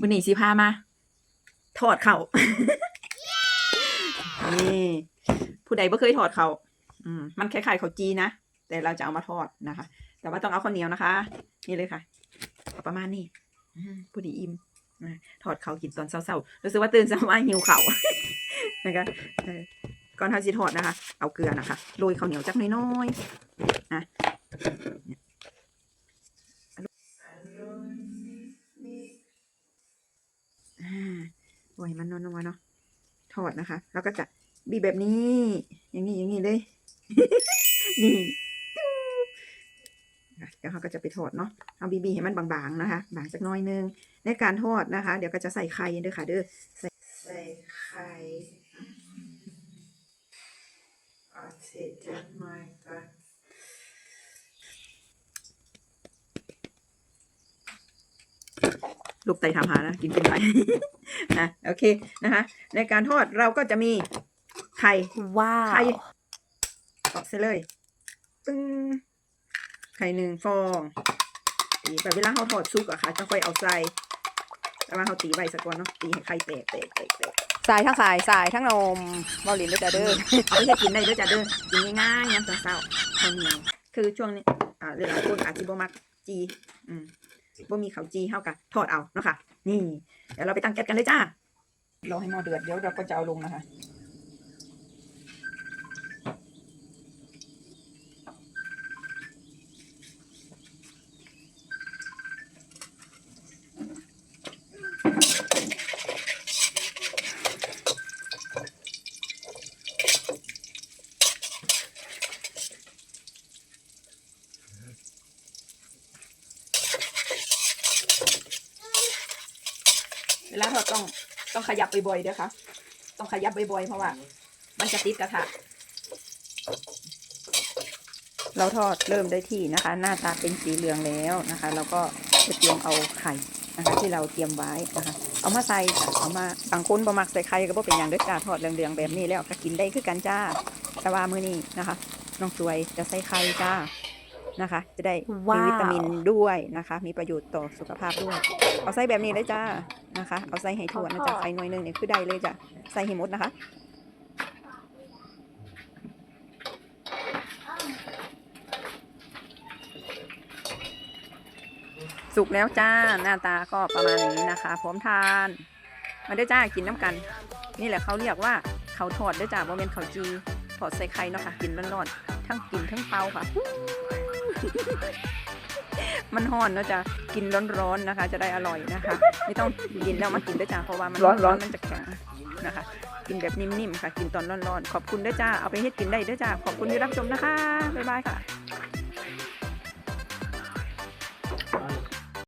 มื้อนี้สิพามาทอดเขา่าวนี่ผู้ใดบ่เคยทอดเขา่าวอืมมันคล้ายๆข้าวจีนะ แต่เราจะเอามาทอดนะคะ แต่ว่าต้องเอาข้าวเหนียวนะคะ นี่เลยค่ะเอาประมาณนี้อืมผู้ดีอิ่มนะทอดเขาวกินตอนเช้าๆรู้สึกว่าตื่นเช้ามาหิวเขาวนะคะเออก่อนทำสิทอดนะคะ เอาเกลือนะคะ โรยข้าวเหนียวจักน้อยๆนะ โรยมันนวลๆเนาะทอดนะคะ แล้วก็จะบีบแบบนี้ อย่างนี้อย่างนี้เลย นี่เดี๋ยวเขาก็จะไปทอดเนาะ เอาบีบีให้มันบางๆนะคะ บางสักน้อยนึง ในการทอดนะคะ เดี๋ยวก็จะใส่ไข่ด้วยค่ะเด้อ ใส่ใส่ไข่อาเสร็จจากไม้กัน ลูกไต่ถามหานะกินเป็นไรนะโอเคนะคะ ในการทอดเราก็จะมีไข่ว้าไข่วตอกเสร็จเลย ปึ้งไข่หนึ่งฟองตีแบบเวลาเขาทอดซุกอะค่ะจะค่อยเอาใส่แต่ว่าเขาตีใบสะก่อนเนาะตีให้ไข่แตกแตกแตกแตกสายทั้งสายสายทั้งนมบอลินด้วยจ้ะเด้อเอาไปให้กินได้ด้วยจ้ะเด้อกินง่ายๆยามเช้าๆข้าวเหนียวคือช่วงนี้อ่าหลายๆคนอาจจะบ่มักจี อืม บ่มีข้าวจีเท่ากับทอดเอาเนาะค่ะ นี่ เดี๋ยวเราไปตั้งแก๊สกันเลยจ้ารอให้หม้อเดือดเดี๋ยวเราก็จะเอาลงนะคะ เวลาทอดต้องต้องขยับบ่อยๆด้วยค่ะต้องขยับบ่อยๆเพราะว่า มันจะติดกระทะเราทอดเริ่มได้ที่นะคะ หน้าตาเป็นสีเหลืองแล้วนะคะเราก็จะเตรียมเอาไข่นะคะ ที่เราเตรียมไว้นะคะ เอามาใส่จ้ะเอามาบางคนบ่มักใส่ไข่ก็บ่เป็นอย่างเด้อจ้าทอดเหลืองๆแบบนี้แล้วก็กินได้คือกันจ้าแต่ว่ามื้อนี้นะคะน้องสวยจะใส่ไข่จ้า นะคะ จะได้มีว้าววิตามินด้วยนะคะ มีประโยชน์ต่อสุขภาพด้วย เอาใส่แบบนี้เลยจ้านะคะ เอาใส่ให้ทั่วนะจ๊ะไข่หน่วยหนึงเนี่ยคือได้เลยจ้ะใส่ให้หมดนะคะสุกแล้วจ้าหน้าตาก็ประมาณนี้นะคะ พร้อมทาน มาได้อจ้ากินน้ำกัน นี่แหละเขาเรียกว่าเขาวทอดเด้วยจ้าโมเมนเขาวจีทอดใส่ไข่เนาะค่ะ กินร้อนๆทั้งกินทั้งเปาค่ะ มันห่อนเนาะจ้ะกินร้อนๆนะคะ จะได้อร่อยนะคะ ไม่ต้องกินแล้วมากินด้วยจ้าเพราะว่ามันร้อนๆมันจะแข็งนะคะ กินแบบนิ่มๆค่ะ กินตอนร้อนๆขอบคุณด้วยจ้าเอาไปให้กินได้ด้วยจ้าขอบคุณที่รับชมนะคะบ๊ายบายค่ะ